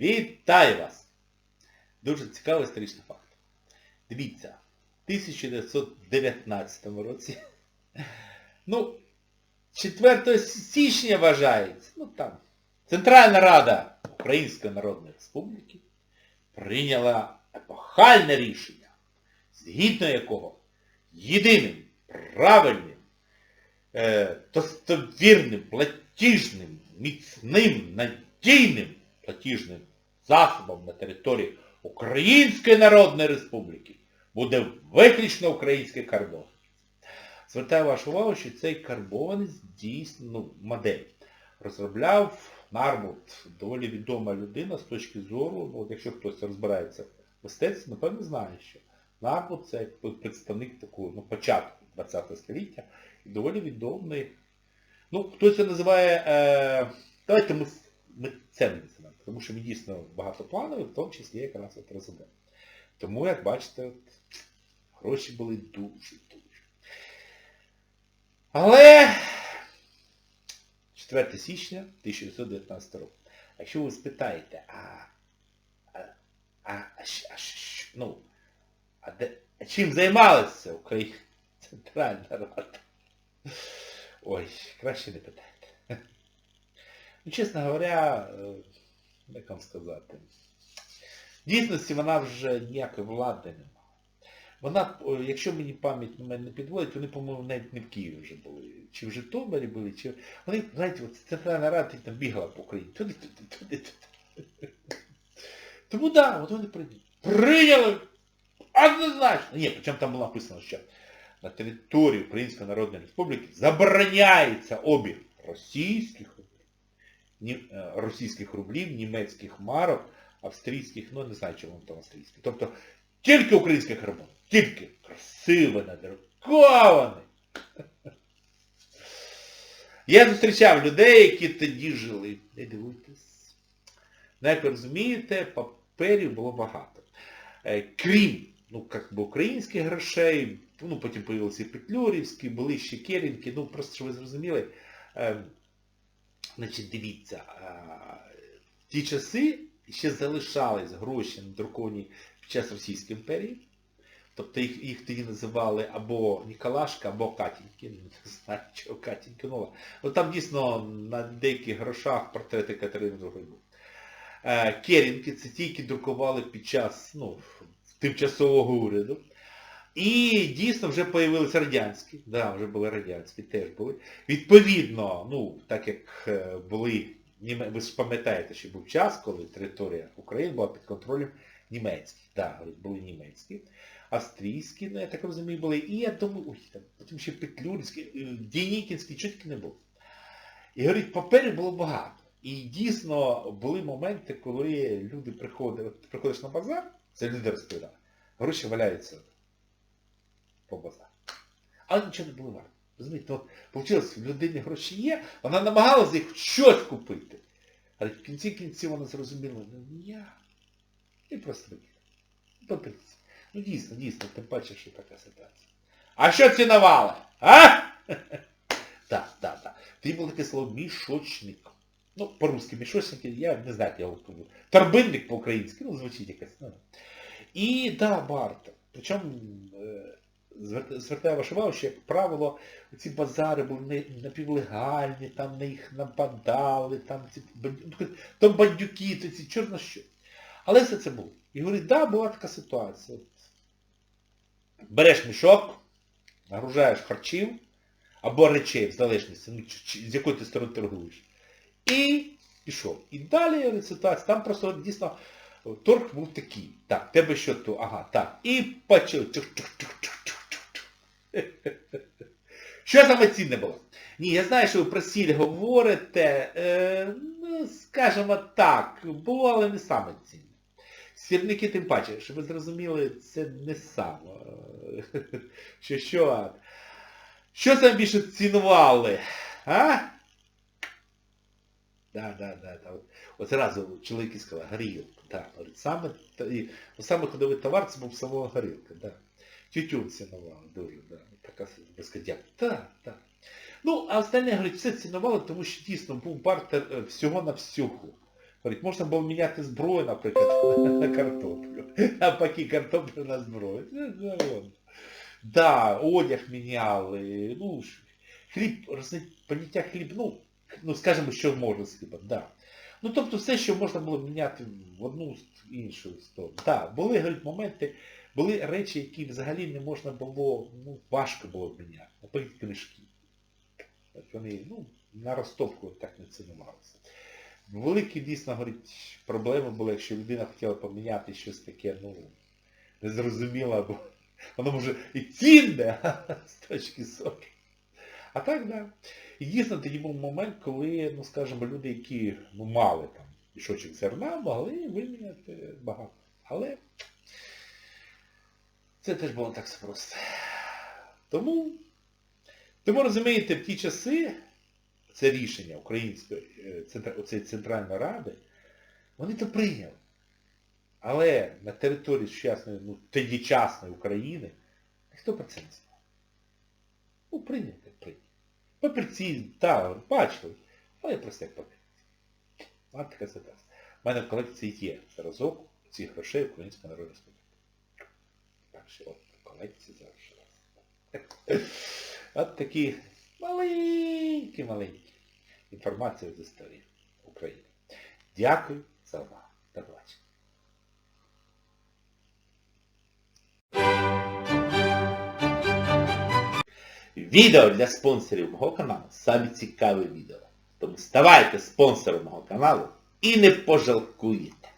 Вітаю вас! Дуже цікавий історичний факт. Дивіться, в 1919 році, ну, 4 січня вважається, ну там, Центральна Рада Української Народної Республіки прийняла епохальне рішення, згідно якого єдиним, правильним, е, достовірним, платіжним, міцним, надійним платіжним засобом на території Української Народної Республіки буде виключно український карбованець. Звертаю вашу увагу, що цей карбованець дійсно, ну, модель, розробляв Нарбут, доволі відома людина з точки зору, ну, якщо хтось розбирається в мистецтві, напевно знає, що Нарбут це представник такого, ну, початку ХХ століття і доволі відомий. Ну, хтось це називає, е, давайте ми, ми це називаємо, тому що він дійсно багатоплановий, в тому числі якраз от резидент. Тому, як бачите, от, гроші були дуже-дуже. Але 4 січня 1919 року. Якщо ви спитаєте, а, а, а, а, а ну, а, де, а чим займалася Україна Центральна Рада? Ой, краще не питайте. Ну, чесно говоря, е, як вам сказати, в дійсності вона вже ніякої влади не мала. Вона, якщо мені пам'ять мене не підводить, вони, по-моєму, навіть не в Києві вже були. Чи в Житомирі були, чи... Вони, знаєте, от Центральна Рада там бігала по Україні. Туди, туди, туди, туди. Тому так, да, от вони прийняли. Прийняли! Однозначно! Ні, причому там було написано, що на території Української Народної Республіки забороняється обіг російських російських рублів, німецьких марок, австрійських, ну не знаю, чому там австрійські. Тобто тільки українських карбон. Тільки красиво надрукований. Я зустрічав людей, які тоді жили. Не дивуйтесь. Ну, як ви розумієте, паперів було багато. Е, Крім, ну, як би українських грошей, ну, потім появилися і петлюрівські, були ще керінки, ну, просто, щоб ви зрозуміли, е, значить, дивіться, в ті часи ще залишались гроші надруковані під час Російської імперії. Тобто їх, їх тоді називали або Ніколашка, або Катіньки. Ну, Не знаю, чого Катіньки нова. Ну там дійсно на деяких грошах портрети Катерини II. Е, Керінки це ті, які друкували під час ну, тимчасового уряду. І дійсно вже появилися радянські, да, вже були радянські, теж були. Відповідно, ну, так як е, були, ви ж пам'ятаєте, що був час, коли територія України була під контролем німецьких. Да, були німецькі, австрійські, ну я так розумію, були. І я думаю, ой, там, потім ще Петлюрівські, е, Дінікінські, чутки не було. І говорить, паперів було багато. І дійсно були моменти, коли люди приходили, ти приходиш на базар, це люди розповідали, гроші валяються по базару. Але нічого не було варто. Розумієте, от, вийшло, в людині гроші є, вона намагалася їх щось купити. Але в кінці кінців вона зрозуміла, ну ніяк. І просто викинула. Подивіться. Ну дійсно, дійсно, тим паче, що така ситуація. А що цінували? А? Так, так, так. Тоді було таке слово мішочник. Ну, по-русски мішочники, я не знаю, як я кажу. Торбинник по-українськи, ну, звучить якось. Ну. І да, варто. Причому е, звертаю вашу увагу, що, як правило, ці базари були напівлегальні, там на їх нападали, там ці ну, то бандюки, то ці чорно що. Але все це було. І говорить, да, була така ситуація. Береш мішок, нагружаєш харчів або речей, в залежності, ну, з якої ти сторони торгуєш. І пішов. І далі ситуація, там просто дійсно торг був такий. Так, тебе що то, ага, так. І почав. Що саме цінне було? Ні, я знаю, що ви про сіль говорите, е, ну, скажімо так, було, але не саме цінне. Сірники тим паче, щоб ви зрозуміли, це не саме. Що що? Що саме більше цінували? А? Да, да, да, да. От, зразу чоловіки сказали, горілка. Да, саме, саме ходовий товар це був сама горілка, да. Тютюн цінували дуже, да. Така безкодяк. Так, так. Ну, а остальне, говорить, все цінували, тому що дійсно був бартер е, всього на всього. Говорить, можна було міняти зброю, наприклад, на картоплю. А поки картоплю на зброю. Да, одяг міняли, ну, хліб, поняття хліб, ну, ну, скажімо, що можна з хлібом, да. Ну, тобто все, що можна було міняти в одну іншу сторону. Так, були, говорить, моменти, були речі, які взагалі не можна було, ну, важко було міняти. Наприклад, книжки. Вони, ну, на ростовку так не цінувалися. Великі, дійсно, говорить, проблеми були, якщо людина хотіла поміняти щось таке, ну, незрозуміло, бо воно може і цінне з точки зору. А так, да. І дійсно тоді був момент, коли, ну скажімо, люди, які ну, мали там мішочок зерна, могли виміняти багато. Але це теж було так все просто. Тому, тому розумієте, в ті часи це рішення Української е, Центральної Ради, вони то прийняли. Але на території сучасної, ну, тодічасної України ніхто про це не знав. Ну, прийняти, прийняти. Папірці, так, бачили, але просто як папірці. От така. У мене в колекції є зразок цих грошей Української Народної Республіки. От колекція залишилась. От такі маленькі-маленькі інформації з історії України. Дякую за увагу. До побачення. Відео для спонсорів мого каналу самі цікаві відео. Тому ставайте спонсором мого каналу і не пожалкуєте.